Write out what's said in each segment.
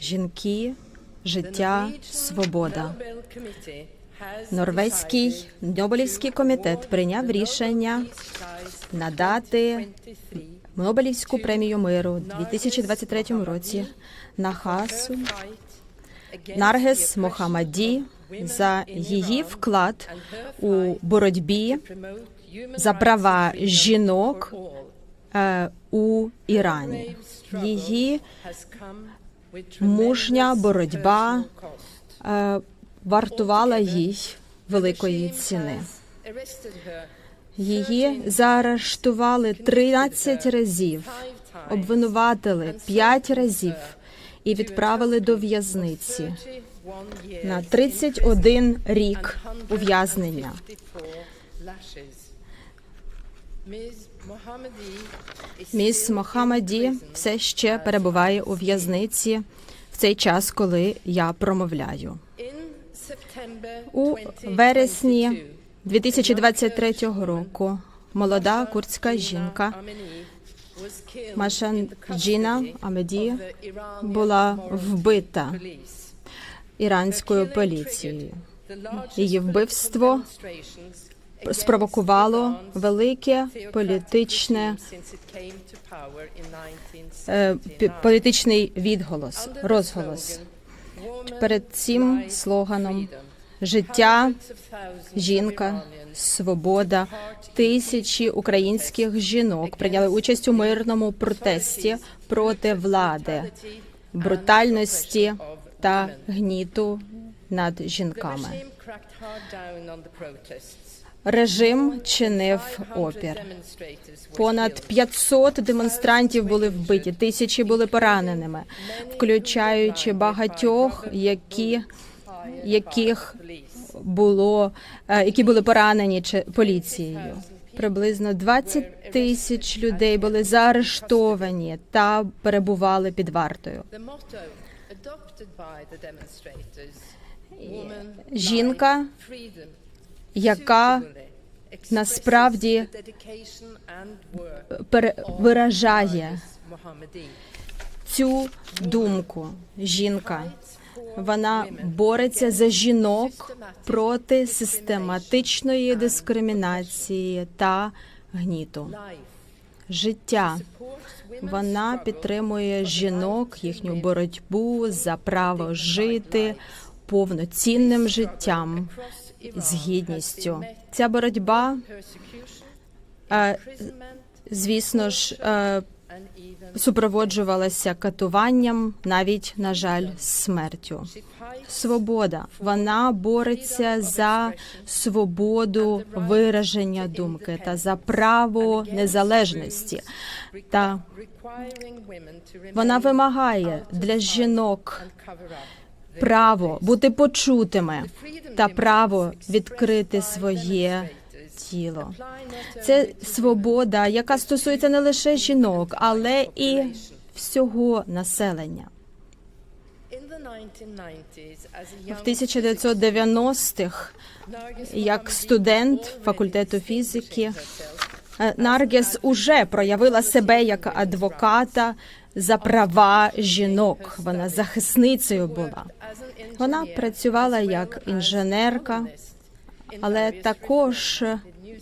Жінки, життя, свобода. Норвезький Нобелівський комітет прийняв рішення надати Нобелівську премію миру у 2023 році Нахасу Наргес Мохамаді за її вклад у боротьбі за права жінок у Ірані. Її мужня боротьба е, вартувала їй великої ціни. Її заарештували 13 разів, обвинуватили 5 разів і відправили до в'язниці на 31 рік ув'язнення. Міс Мохаммаді все ще перебуває у в'язниці в цей час, коли я промовляю. У вересні 2023 року молода курдська жінка Машанджіна Амеді була вбита іранською поліцією. Її вбивство спровокувало велике політичне е, політичний відголос, розголос. Перед цим слоганом життя, жінка, свобода. Тисячі українських жінок прийняли участь у мирному протесті проти влади, брутальності та гніту над жінками. Режим чинив опір. Понад 500 демонстрантів були вбиті, тисячі були пораненими, включаючи багатьох, які яких було е, які були поранені поліцією. Приблизно 20 тисяч людей були заарештовані та перебували під вартою. Жінка, яка насправді виражає цю думку. Жінка вона бореться за жінок проти систематичної дискримінації та гніту. Життя вона підтримує жінок, їхню боротьбу за право жити повноцінним життям з гідністю. Ця боротьба, е, звісно ж, е, супроводжувалася катуванням, навіть на жаль, смертю. Свобода вона бореться за свободу вираження думки та за право незалежності. Та вона вимагає для жінок право бути почутими та право відкрити своє тіло. Це свобода, яка стосується не лише жінок, але і всього населення. В 1990-х, як студент факультету фізики, Наргес уже проявила себе як адвоката за права жінок. Вона захисницею була. Вона працювала як інженерка, але також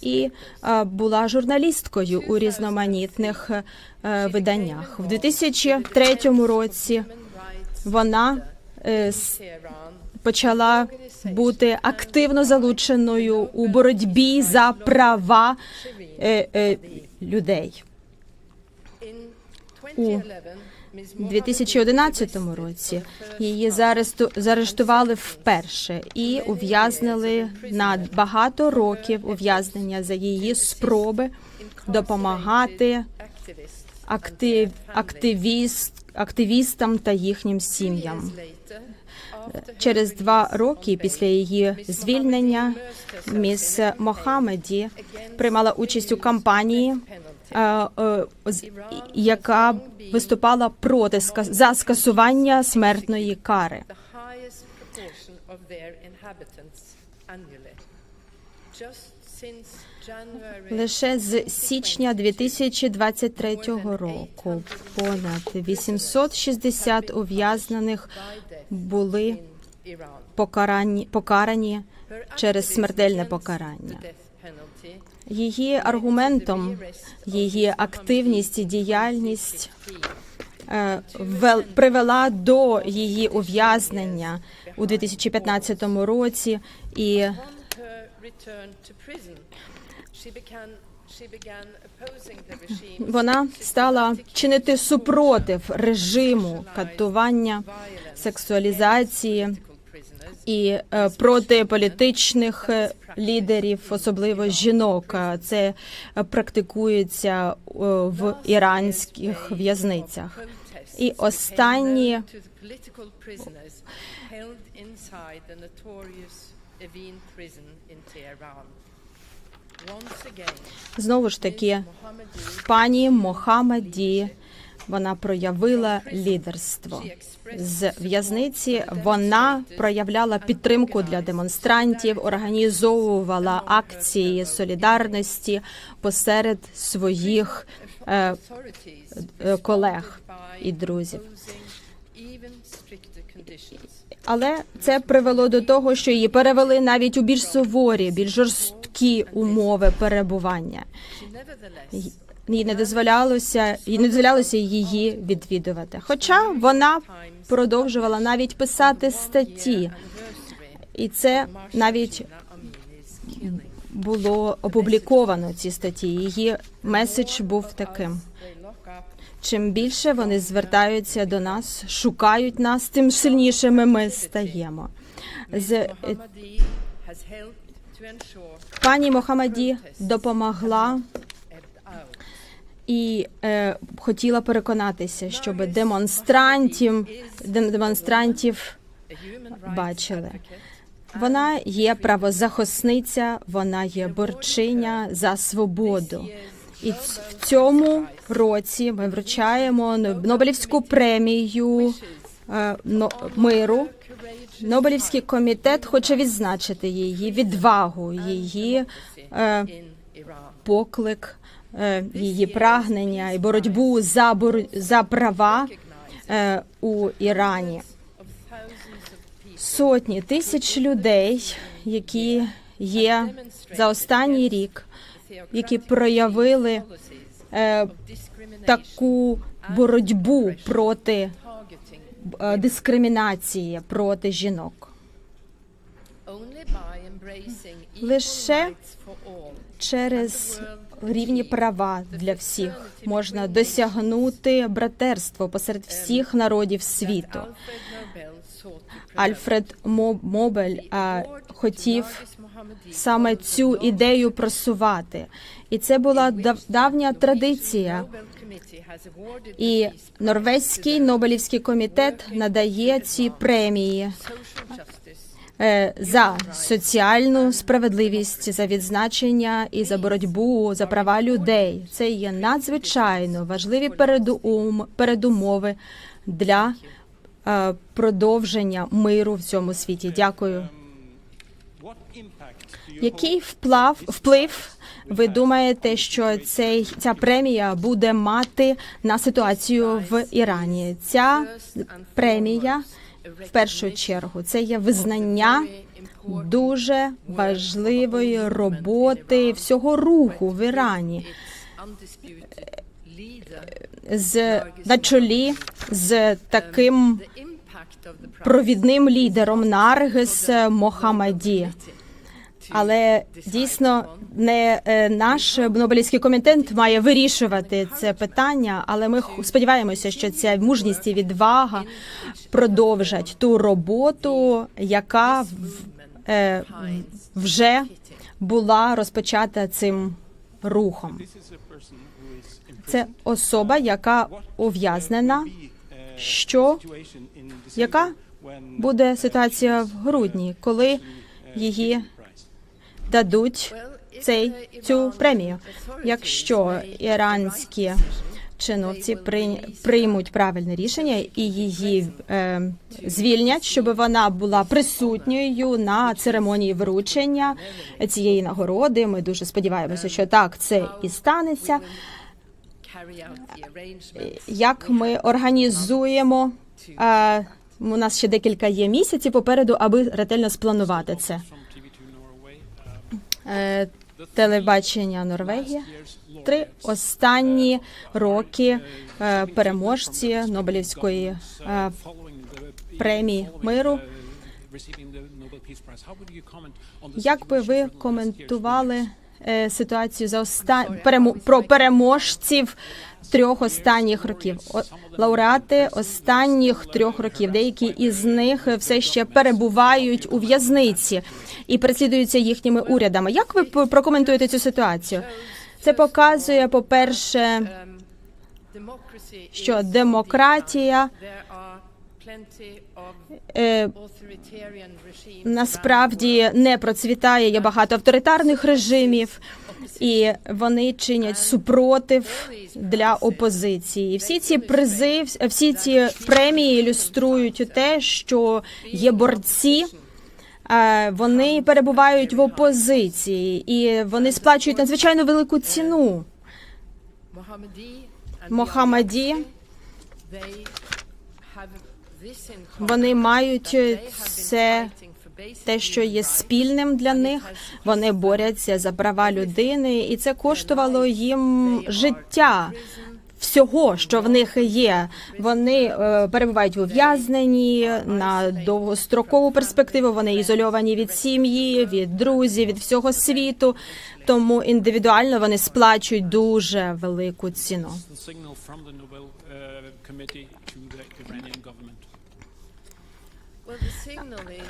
і е, була журналісткою у різноманітних е, виданнях. В 2003 році вона е, почала бути активно залученою у боротьбі за права е, е, людей. У 2011 році її заарешту- заарештували вперше і ув'язнили на багато років ув'язнення за її спроби допомагати актив, активіст, активістам та їхнім сім'ям. Через два роки після її звільнення міс Мохаммеді приймала участь у кампанії, е, е, яка виступала проти за скасування смертної кари. Just since Лише з січня 2023 року понад 860 ув'язнених були покарані, покарані через смертельне покарання. Її аргументом, її активність і діяльність е, вел- привела до її ув'язнення у 2015 році, і вона стала чинити супротив режиму катування, сексуалізації і е, проти політичних е, лідерів, особливо жінок. Це практикується е, в іранських в'язницях. І останні знову ж таки пані Мохаммеді вона проявила лідерство. З в'язниці вона проявляла підтримку для демонстрантів, організовувала акції солідарності посеред своїх е, е, колег і друзів. Але це привело до того, що її перевели навіть у більш суворі, більш жорсткі умови перебування. Їй не дозволялося, їй не дозволялося її відвідувати. Хоча вона продовжувала навіть писати статті, і це навіть було опубліковано ці статті. Її меседж був таким: чим більше вони звертаються до нас, шукають нас, тим сильнішими ми стаємо. З е, пані Мохаммаді допомогла і е, хотіла переконатися, щоб демонстрантів демонстрантів бачили. Вона є правозахисниця, вона є борчиня за свободу. І в цьому році ми вручаємо Нобелівську премію е, миру. Нобелівський комітет хоче відзначити її відвагу, її е, поклик, е, її прагнення і боротьбу за бор- за права у Ірані. Сотні тисяч людей, які є за останній рік, які проявили е, таку боротьбу проти е, дискримінації проти жінок. Лише. Через рівні права для всіх можна досягнути братерство посеред всіх народів світу. Альфред Мобель хотів саме цю ідею просувати, і це була дав- давня традиція. І Норвезький Нобелівський комітет надає ці премії е, за соціальну справедливість, за відзначення і за боротьбу за права людей. Це є надзвичайно важливі передум, передумови для продовження миру в цьому світі. Дякую. Який вплав вплив ви думаєте, що цей ця премія буде мати на ситуацію в Ірані? Ця премія в першу чергу це є визнання дуже важливої роботи всього руху в Ірані з на чолі з таким провідним лідером Наргис Мохамаді. Але дійсно не е, наш Нобелівський комітет має вирішувати це питання. Але ми сподіваємося, що ця мужність і відвага продовжать ту роботу, яка е, вже була розпочата цим рухом. Це особа, яка ув'язнена. Що яка буде ситуація в грудні, коли її дадуть цей цю премію? Якщо іранські чиновці приймуть правильне рішення і її е, звільнять, щоб вона була присутньою на церемонії вручення цієї нагороди. Ми дуже сподіваємося, що так це і станеться. Як ми організуємо? Е, у нас ще декілька є місяців попереду, аби ретельно спланувати це. From TV2 Norway. Е, телебачення Норвегія. Три останні роки е, переможці Нобелівської е, премії миру. Як би ви коментували е, ситуацію за оста... перемо... про переможців трьох останніх років? О, лауреати останніх трьох років. Деякі із них все ще перебувають у в'язниці і переслідуються їхніми урядами. Як ви прокоментуєте цю ситуацію? Це показує, по-перше, Um, що демократія насправді не процвітає. Є багато авторитарних режимів, і вони чинять супротив для опозиції. Всі ці призи, всі ці премії ілюструють те, що є борці. е, Вони перебувають в опозиції і вони сплачують надзвичайно велику ціну. Мохаммаді вони мають been це те, що є спільним для них. Вони борються за права людини, і це коштувало їм життя. Всього, що в них є, вони е, перебувають в ув'язненні на довгострокову перспективу. Вони ізольовані від сім'ї, від друзів, від всього світу. Тому індивідуально вони сплачують дуже велику ціну.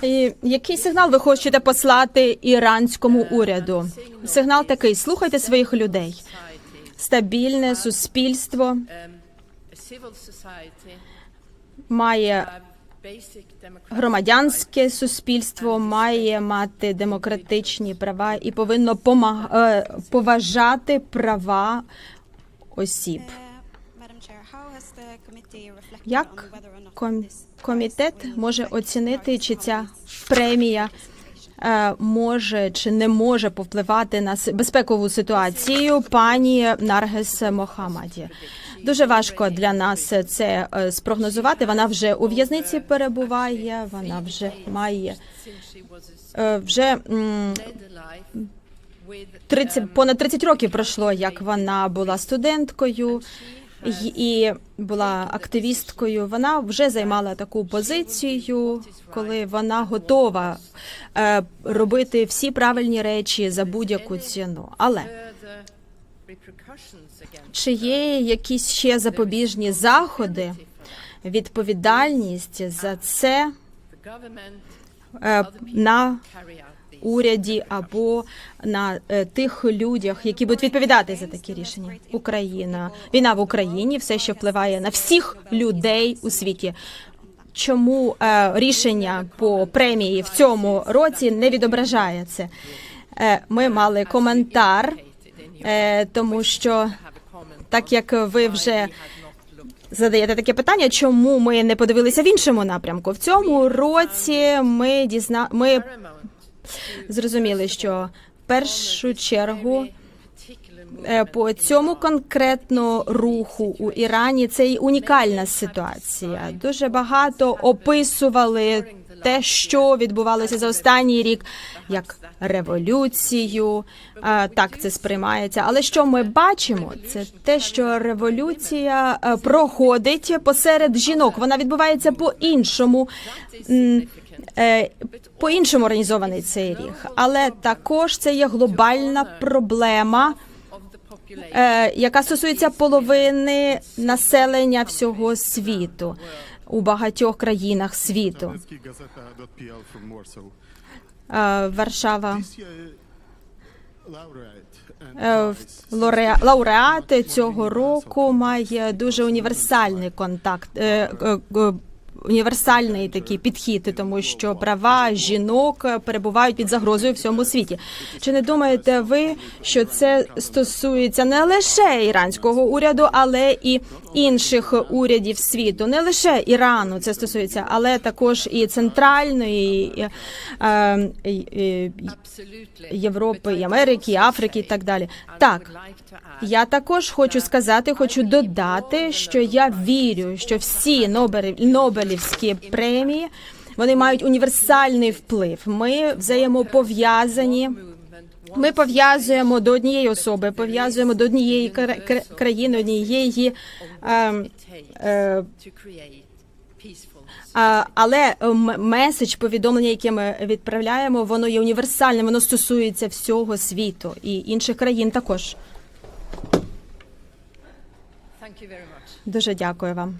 І який сигнал ви хочете послати іранському уряду? Сигнал такий: слухайте своїх людей. Стабільне суспільство має громадянське суспільство, має мати демократичні права і повинно е, поважати права осіб. Як ком- комітет може оцінити, чи ця премія може чи не може повпливати на безпекову ситуацію пані Наргес Мохамаді? Дуже важко для нас це е, спрогнозувати. Вона вже у в'язниці перебуває, вона вже має е, вже м, led a life with 30, понад 30 років пройшло, як вона була студенткою і була активісткою. Вона вже займала таку позицію, коли вона готова е, робити всі правильні речі за будь-яку ціну. Але чи є якісь ще запобіжні заходи, відповідальність за це е, на. Уряді або на е, тих людях, які будуть відповідати за такі рішення. Україна, війна в Україні все ще впливає на всіх людей у світі. Чому е, рішення по премії в цьому році не відображає це? Е, ми мали коментар, тому що так як ви вже задаєте таке питання, чому ми не подивилися в іншому напрямку? В цьому році ми дізна... ми зрозуміли, що в першу чергу е, по цьому конкретно руху у Ірані це й унікальна ситуація. Дуже багато описували те, що відбувалося за останній рік, як революцію. Е, Так це сприймається. Але що ми бачимо, це те, що революція е, проходить посеред жінок. Вона відбувається по іншому. Е, По-іншому організований цей рік, але також це є глобальна проблема, е, яка стосується половини населення всього світу у багатьох країнах світу. Е, Варшава This year, laureate and е, prize лауреа- лауреат цього року має дуже універсальний контакт. Е, е, е, універсальний такий підхід, тому що права жінок перебувають під загрозою в всьому світі. Чи не думаєте ви, що це стосується не лише іранського уряду, але і інших урядів світу, не лише Ірану це стосується, але також і центральної е, Absolutely. Європи, і Америки, і Африки і так далі. Так, я також хочу сказати, хочу додати, що я вірю, що всі Нобелів- Нобелівські премії вони мають універсальний вплив. Ми взаємопов'язані. Ми пов'язуємо до однієї особи, пов'язуємо до однієї кра- кра- країни, однієї. ем, е, але меседж, повідомлення, яке ми відправляємо, воно є універсальним, воно стосується всього світу і інших країн також. Дуже дякую вам.